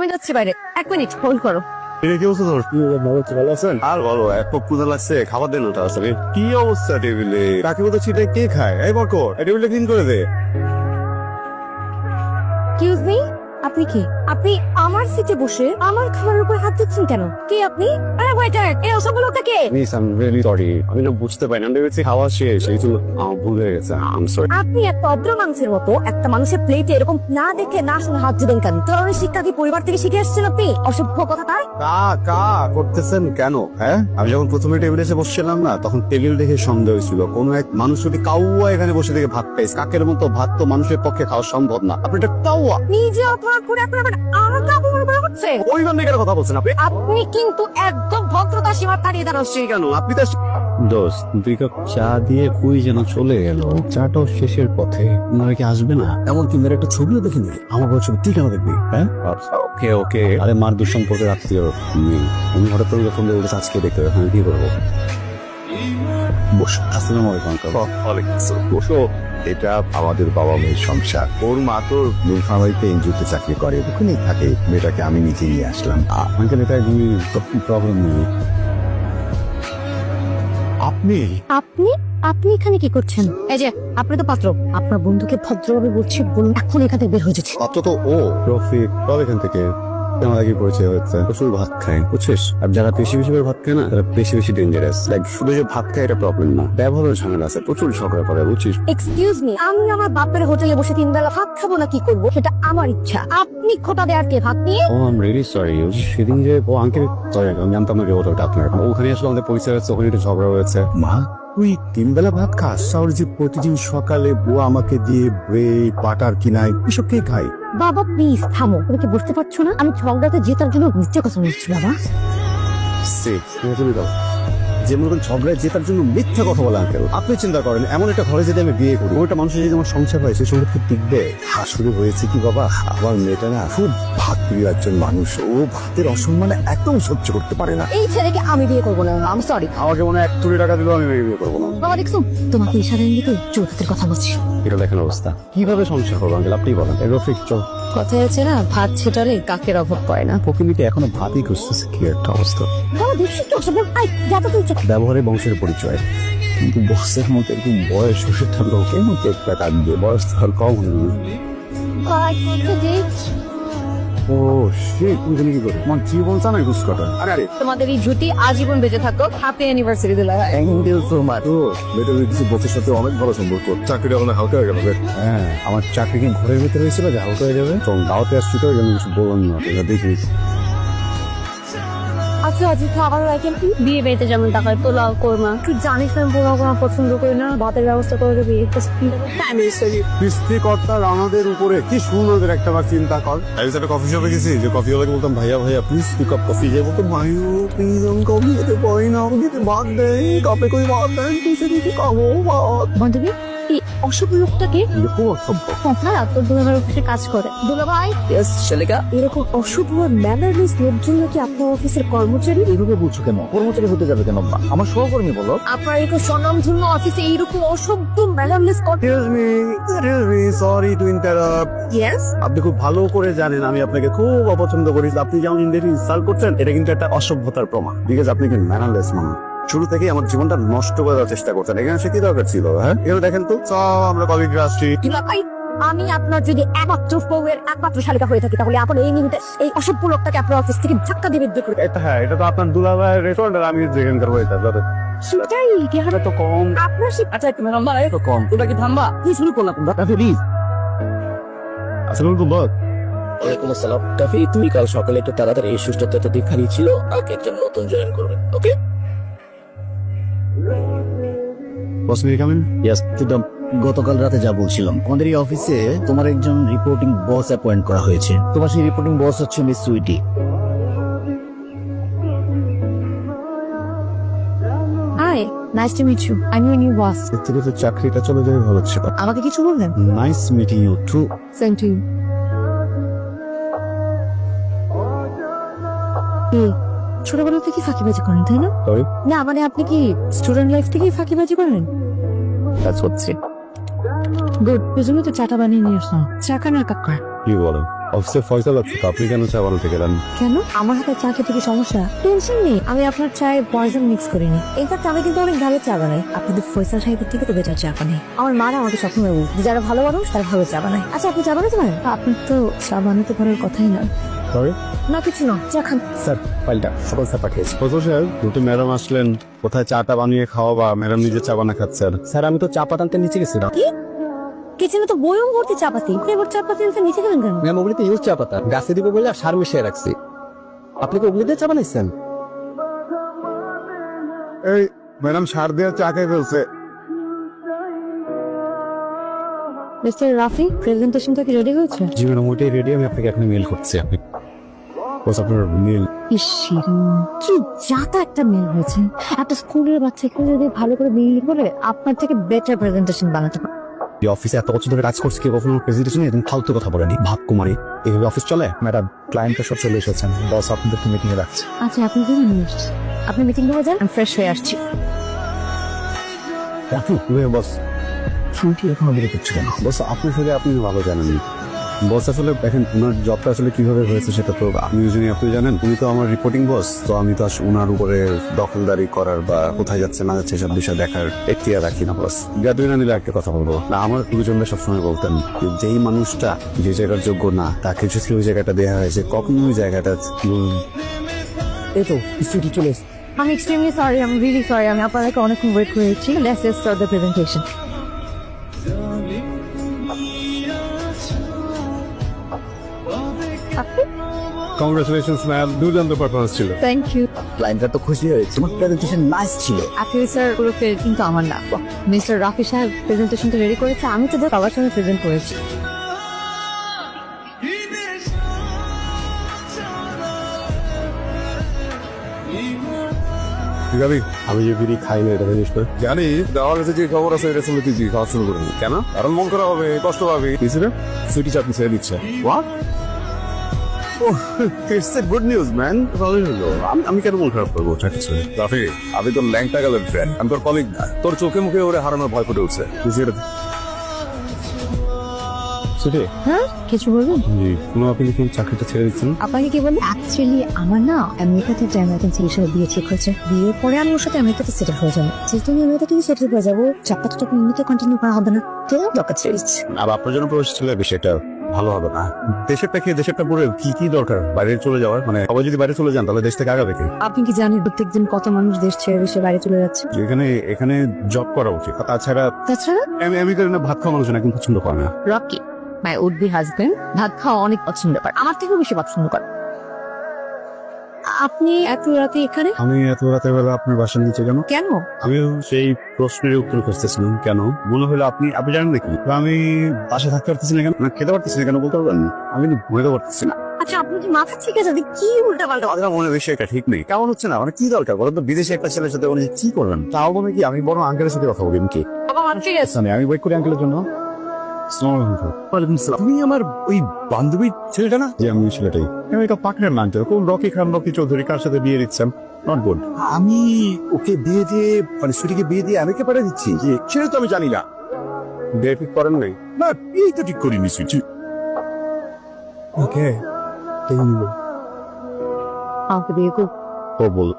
আমি যাচ্ছি বাইরে। এক মিনিট ফোন করো। এটা কি অবস্থা তোর ভালো আছেন আর বলো এত ক্ষুধা লাগছে খাবার দেন ওটা আসলে কি অবস্থা টেবিলে? কাকে বলতে ছিটে কে খায়? এই বরকর এই টেবিলটা ক্লিন করে দে। এক্সকিউজ মি আপনি কি? আপনি আমার সিটে বসে আমার খাবারের উপর হাত দিচ্ছেন কেন? কে আপনি? আরে ওয়েটার এই অসফলতা কে? Miss I am really sorry আমি না বুঝতে পারি না। আমি ভেবেছি খাওয়া শেষ এই জন্য আমার ভুল হয়ে গেছে। আই এম সরি আপনি এক ভদ্র মানুষের মতো একটা মানুষের প্লেটে এরকম না দেখে না শুনে হাত দিবেন কেন? ধরনের শিক্ষা কি পরিবার থেকে শিখে এসেছেন আপনি? অসভ্য কথা তাই? কা কা করতেছেন কেন? হ্যাঁ? আমি যখন প্রথমে টেবিলে এসে বসছিলাম না তখন টেবিল দেখে সন্দেহ হয়েছিল কোন এক মানুষ যদি কাউয়া এখানে বসে থেকে ভাত খাইস কাকের মতো ভাত তো মানুষের পক্ষে খাওয়া সম্ভব না। আপনি এটা কাউয়া। নিজে অপরাধ করে আপনি আবার হচ্ছে। ওই বান্ধবের কথা বলছেন আপনি? আপনি কিন্তু একদম ভদ্রতা সীমা তাড়িয়ে দেন সে কেন? আপনি তো দোস্ত দুই কাপ চা দিয়ে কুই যেন চলে গেল। চাটাও শেষের পথে। ওনারা কি আসবে না? এমনকি মেয়ের একটা ছবিও দেখিনি। আমার বড় ছবি তুই কেন দেখবি? হ্যাঁ? ওকে ওকে। আরে মার দুঃসম্পর্কের আত্মীয় উনি হঠাৎ করে যখন বলতে আজকে দেখতে হবে। আমি কি করব? বসো। আসসালামু আলাইকুম আঙ্কেল। ওয়ালাইকুম আসসালাম। বসো। এটা আমাদের বাবা মেয়ের সংসার। ওর মা তো নীলফামারিতে এনজিওতে চাকরি করে ওখানেই থাকে। মেয়েটাকে আমি নিজে নিয়ে আসলাম। আঙ্কেল এটা প্রবলেম নেই। আপনি? আপনি? আপনি এখানে কি করছেন? এই যে আপনি তো পাত্র। আপনার বন্ধুকে ভদ্রভাবে বলছি বলুন এখন এখান থেকে বের হয়ে যাচ্ছে। অত তো ও। রফিক তবে এখান থেকে। আমার আগে পরিচয় হচ্ছে প্রচুর ভাত খায় বুঝছিস? আর যারা বেশি বেশি করে ভাত খায় না তারা বেশি বেশি ডেঞ্জারাস লাইক শুধু যে ভাত খায় এটা প্রবলেম না ব্যবহারের ঝামেলা আছে প্রচুর ঝগড়া করে বুঝছিস? এক্সকিউজ মি আমি আমার বাপের হোটেলে বসে তিন বেলা ভাত খাব না কি করব? সেটা আমার ইচ্ছা। আপনি খোটা দেওয়ার কে ভাত নিয়ে? ও আম রিয়েলি সরি সেদিন যে ও আঙ্কেল সরি আমি জানতাম না যে ওটা আপনার। ওখানে আসলে আমাদের পরিচয় হচ্ছে ওখানে একটু ঝগড়া হয়েছে। মা? তুই তিন বেলা ভাত খাস আর যে প্রতিদিন সকালে বুয়া আমাকে দিয়ে ব্রেড বাটার কিনাই এসব কে খাই বাবা প্লিজ থামো। তুমি কি বুঝতে পারছ না? আমি ঝগড়াতে জেতার জন্য মিথ্যে কথা বলছি বাবা। যে মনে করেন ঝগড়ায় জেতার জন্য মিথ্যা কথা বলে আঙ্কেল আপনি চিন্তা করেন এমন একটা ঘরে যদি আমি বিয়ে করি ওইটা মানুষের যদি আমার সংসার হয় সেই সংসার টিকবে? শুরু হয়েছে কি বাবা? আমার মেয়েটা না খুব ভাত প্রিয় একজন মানুষ ও ভাতের অসম্মানে একদম সহ্য করতে পারে না। এই ছেলেকে আমি বিয়ে করব না আমি সরি আমাকে মনে হয় এক তুড়ি টাকা দিলেও আমি বিয়ে করব না। বাবা দেখছ তোমাকে ইশারা ইঙ্গিতে চৌধুরীর কথা বলছি। এটা দেখেন অবস্থা। কীভাবে সংসার করব আঙ্কেল আপনি বলেন। রফিক চল। কথা আছে না ভাত ছেটারে কাকের অভাব পায় না। প্রকৃতিতে এখনও ভাতই খুঁজতেছে কি একটা অবস্থা। ব্যবহারে বংশের পরিচয়। কিন্তু বক্সের মতো একটু বয়স ওষুধটা লোকের মতো একটা কাঁদবে বয়স তো আর কম ও শিট তুমি জানি কি করে? জীবন আরে আরে। তোমাদের এই জুটি আজীবন বেঁচে থাকো হ্যাপি অ্যানিভার্সারি দিলা থ্যাংক ইউ সো মাচ ও মেয়েটা কিছু বসের সাথে অনেক ভালো সম্পর্ক। চাকরিটা অনেক হালকা হয়ে গেল হ্যাঁ আমার চাকরি কি ঘরের ভিতরে হয়েছিল যে হালকা হয়ে যাবে? তো গাওতে আসছি তো জন্য কিছু বললাম না। দেখি। আচ্ছা আজকে খাবার আইটেম কি বিয়ে বাড়িতে যেমন টাকার পোলাও কোরমা। তুই জানিস আমি পোলাও কোরমা পছন্দ করি না ভাতের ব্যবস্থা করে দেবি সৃষ্টিকর্তার আমাদের উপরে কি সুন্দর একটা বার চিন্তা কর। আমি একটা কফি শপে গেছি যে কফি ওয়ালাকে বলতাম ভাইয়া ভাইয়া প্লিজ টু কাপ কফি যে বলতো ভাইও প্লিজ আমি কফি খেতে পারি না আমাকে খেতে ভাত দেয় কাপে করে ভাত দেন তুই সে কিছু খাব ভাত। বান্ধবী? এই অশুভ লোকটাকে দুলাভাই অফিসে কাজ করে। দুলাভাই শালিকা। এরকম অশুভ ম্যানারলেস লোকজন নাকি আপনার অফিসের কর্মচারী? এইভাবে বলছো কেন? কর্মচারী হতে যাবে কেন আমার সহকর্মী বলো। আপনার এরকম স্বনামধন্য অফিসে এইরকম অসভ্য mannerless excuse me excuse me sorry to interrupt yes আপনি খুব ভালো করে জানেন আমি আপনাকে খুব অপছন্দ করি। আপনি যেমন ইন্ডিয়াকে ইনসাল্ট করছেন এটা কিন্তু একটা অসভ্যতার প্রমাণ। বিকজ আপনি কি ম্যানারলেস মানুষ? শুরু থেকে আমার জীবনটা নষ্ট করার চেষ্টা করছেন। এখানে সে কি দরকার ছিল হ্যাঁ? এখানে দেখেন তো। সব আমরা কলিগ আসছি? আমি আপনার যদি একমাত্র বউয়ের একমাত্র শালিকা হয়ে থাকি তাহলে আপনি এই মুহূর্তে এই অসভ্য লোকটাকে আপনার অফিস থেকে ধাক্কা দিয়ে বের করে এটা হ্যাঁ এটা তো আপনার দুলাভাই রেস্টুরেন্ট আর আমি যেখানকার ওয়েটার দাদা সেটাই এটা তো কম। আপনার সে আচ্ছা একটু ম্যাডাম দাঁড়াই তো কম। তোমরা কি থামবা কি শুরু করলাম? তোমরা প্লিজ আসলে তো বল ওয়ালাইকুম আসসালাম। কাফি তুই কাল সকালে একটু তাড়াতাড়ি এই সুস্থতা তো দেখানি ছিল কালকে একজন নতুন জয়েন করবে okay boss me come in yes একদম গতকাল রাতে যা বলছিলাম। আমাদের এই অফিসে তোমার একজন রিপোর্টিং বস অ্যাপয়েন্ট করা হয়েছে। তোমার সেই রিপোর্টিং বস হচ্ছে miss Sweety. Hi nice to meet you I am new boss এর থেকে তো চাকরিটা চলে যাবে ভালো ছিল আমাকে কিছু বলবেন? Nice meeting you true same to you ছোটবেলা থেকে ফাঁকিবাজি করেন তাই না? সরি না মানে আপনি কি স্টুডেন্ট লাইফ থেকেই ফাঁকিবাজি করেন? দ্যাটস হচ্ছে গুড পেছনে তো চাটা বানিয়ে নিয়ে আসলাম। চা আর কাক করেন কি বলেন? অফিসে ফয়সাল আছে আপনি কেন চা বানাতে গেলেন? কেন? আমার হাতে চা খেতে কি সমস্যা? টেনশন নেই আমি আপনার চায়ে পয়জন মিক্স করিনি। ইনফ্যাক্ট আমি কিন্তু অনেক ভালো চা বানাই। আপনাদের ফয়সাল সাহেবের থেকে তো বেটার চা বানাই। আমার মারা আমাকে সবসময় বলতো যে যারা ভালো মানুষ তারা ভালো চা বানায়। আচ্ছা আপনি চা বানাতে পারেন? আপনার তো চা বানাতে পারার কথাই না সরি না কিছু না চা খান। স্যার ফাইলটা সকল স্যার পাঠিয়েছি ফয়সাল সাহেব দুটো ম্যাডাম আসলেন। কোথায় চাটা বানিয়ে খাওয়া বা ম্যাডাম নিজে চা বানা খাচ্ছেন স্যার? আমি তো চা পাতানতে নিচে গেছিলাম। কিচেনে তো বয়ম ভর্তি চাপাতি এবার চাপাতি আনতে নিচে গেলেন কেন? ম্যাম ওগুলিতে ইউজ চা পাতা। গাছে দিব বলে আর সার মিশিয়ে রাখছি। আপনি কি ওগুলিতে চা বানাইছেন? এই ম্যাডাম সার দিয়ে চা খাই ফেলছে। মিস্টার রাফি প্রেজেন্টেশনটা কি রেডি হয়েছে? জি ম্যাডাম ওইটাই রেডি আমি আপনাকে এখন মেল করছি আপনি আপনার মেল কি যাতা একটা মেল হয়েছে। একটা স্কুলের বাচ্চাকে যদি ভালো করে বিল করে আপনার থেকে বেটার প্রেজেন্টেশন বানাতে পারে। এই অফিসে এত বছর ধরে কাজ করছে কেউ কখনো প্রেজেন্টেশন এরকম ফালতু কথা বলেনি? ভাব কুমারী এইভাবে অফিস চলে? ম্যাডাম ক্লায়েন্টরা সব চলে এসেছেন। বস মিটিং এ রাখছে আচ্ছা আপনি কি আপনি মিটিং রুমে যান আমি ফ্রেশ হয়ে আসছি। বস ছুটি এখনও কেন? বস আপনি ভালো জানেন। বস আসলে দেখেন ওনার জবটা আসলে কীভাবে হয়েছে সেটা তো আপনি যদি আপনি জানেন। উনি তো আমার রিপোর্টিং বস তো আমি তো আসলে ওনার উপরে দখলদারি করার বা কোথায় যাচ্ছে না যাচ্ছে সব বিষয় দেখার এখতিয়ার রাখি না বস গাদুই না নিলে একটা কথা বলব। না আমার গুরুজনরা সবসময় বলতেন যে যেই মানুষটা যে জায়গার যোগ্য না তাকে যদি ওই জায়গাটা দেওয়া হয়েছে কখনো ওই জায়গাটা এই তো স্টুডি চলে এসেছে। আমি এক্সট্রিমলি সরি আমি রিলি সরি আমি আপনাদেরকে অনেকক্ষণ ওয়েট করেছি। Let's just start the presentation আপনি? কংগ্রেচুলেশনস ম্যাম দুর্দান্ত পারফরমেন্স ছিল। থ্যাংক ইউ ক্লায়েন্টরা তো খুশি হয়েছে। তোমার প্রেজেন্টেশন নাইস ছিল স্যার পুরো ক্রেডিট কিন্তু আমার না। মিস্টার রাফি সাহেব প্রেজেন্টেশনটা রেডি করেছে আমি তো সবার সঙ্গে প্রেজেন্ট করেছি। যাবি আমি যে বিড়ি খাই না এটা জানিস তো জানি কাছে যে খবর আছে এটা শুনলে তুই খাওয়া শুরু করবি। কেন? কারণ মন খারাপ হবে কষ্ট পাবি। সুইটি চাটনি ছেড়ে দিচ্ছে। নিউজ ম্যান আমি আমি কেন খারাপ করব আমি তোর ল্যাংটা গেলের ফ্রেন্ড আমি তোর কলিগ না তোর চোখে মুখে ওরে হারানোর ভয় ফুটে উঠছে। সুখে হ্যাঁ কিছু বলবেন? জি কোনো আপনি কি চাকরিটা ছেড়ে দিচ্ছেন? আপনাকে কি বলব? অ্যাকচুয়ালি আমার না আমেরিকাতে একটা আমেরিকান ছেলের সাথে বিয়ে ঠিক হয়েছে। বিয়ের পরে আমি ওর সাথে আমেরিকাতে সেটেল হয়ে যাব। যেহেতু আমি আমেরিকাতে সেটেল হয়ে যাব চাপটা তো এমনিতে কন্টিনিউ করা হবে না। তো দরকার ছেড়ে দিচ্ছি আর আপনার জন্য প্রবেশ ছিল বিষয়টা ভালো হবে না। দেশেরটা কি দেশেরটা পরে কি কি দরকার? বাইরে চলে যাওয়ার? মানে সবাই যদি বাইরে চলে যান তাহলে দেশ থেকে আগাবে কি? আপনি কি জানেন প্রত্যেকদিন কত মানুষ দেশ ছেড়ে দেশে বাইরে চলে যাচ্ছে? এখানে এখানে জব করা উচিত। তাছাড়া তাছাড়া? আমি না ভাত খাওয়া মানুষ না একদম পছন্দ করে না। Rocky my would be husband ভাত খাওয়া অনেক পছন্দ করে আমার থেকেও বেশি পছন্দ করে। আপনি এত রাতে এখানে? আমি এত রাতের বেলা আপনার বাসার নিচে কেন? কেন? আমিও সেই প্রশ্নের উত্তর খুঁজতেছিলাম কেন? মনে হলো আপনি আপনি জানেন নাকি? আমি বাসা থাকতে পারতেছি না কেন? না খেতে পারতেছি না কেন বলতে পারবেন আমি কিন্তু ঘুরতে পারতেছি না। আচ্ছা আপনি কি মাথা ঠিক আছে? কি উল্টা পাল্টা আমার মনে একটা ঠিক নেই। কেমন হচ্ছে না? মানে কি দরকার? বলেন তো বিদেশে একটা ছেলের সাথে উনি কি করবেন? তাও বলে কি আমি বড় আঙ্কেলের সাথে কথা বলি কি বাবা ঠিক আছে। আমি ওয়েট করি আঙ্কেলের জন্য। তুমি আমার ওই বান্ধবীর ছেলেটা না? যে আমি ওই ছেলেটাই। আমি এটা পাকড়ের নাম কোন রকি খান রকি চৌধুরী কার সাথে বিয়ে দিচ্ছেন নট গুড আমি ওকে বিয়ে দিয়ে মানে সুটিকে বিয়ে দিয়ে আমাকে পাঠিয়ে দিচ্ছি। যে সেটা তো আমি জানি না। বিয়ে ঠিক করেন নাই? না এই তো ঠিক করিনি সুইটি ওকে আমাকে বিয়ে করুন ও বল